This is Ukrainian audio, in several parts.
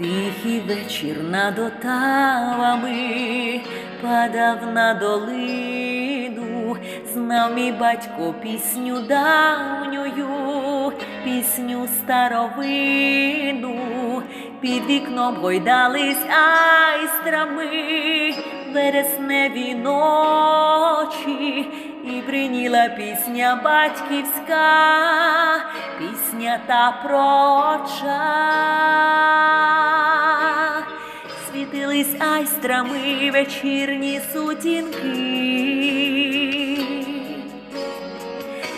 Тихий вечір над отавами падав на долину, знав мій батько пісню давньою, пісню старовину, під вікном гойдались айстрами, вересневі ночі, і приніла пісня батьківська, пісня та проча. Світились айстрами вечірні сутінки.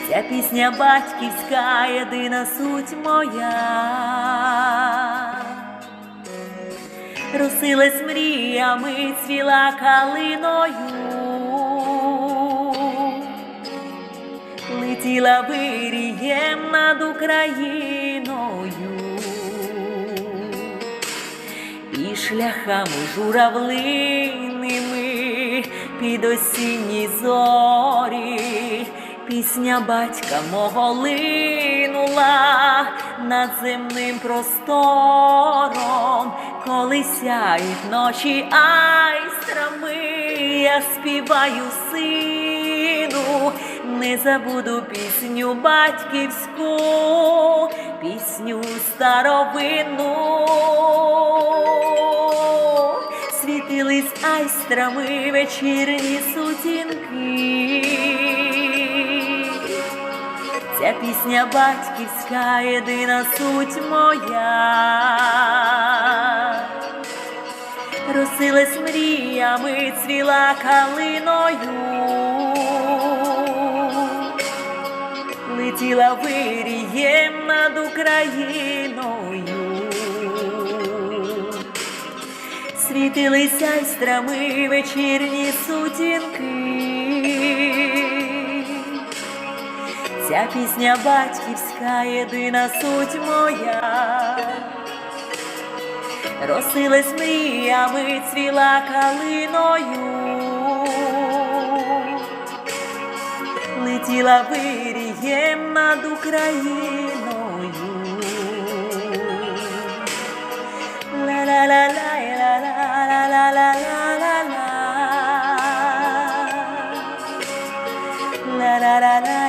Ця пісня батьківська, єдина суть моя. Росилась мріями, цвіла калиною, летіла вирієм над Україною і шляхами журавлиними під осінні зорі. Пісня батька мого линула над земним простором, коли сяють ночі айстрами, я співаю сину, не забуду пісню батьківську, пісню старовину. Світились айстрами вечірні сутінки. Ця пісня батьківська, єдина суть моя. Росилась мріями, цвіла калиною, летіла вирієм над Україною. Світились айстрами вечірні сутінки. Ця пісня батьківська, єдина суть моя. Росилась мріями, цвіла калиною, летіла вирієм над Україною. da da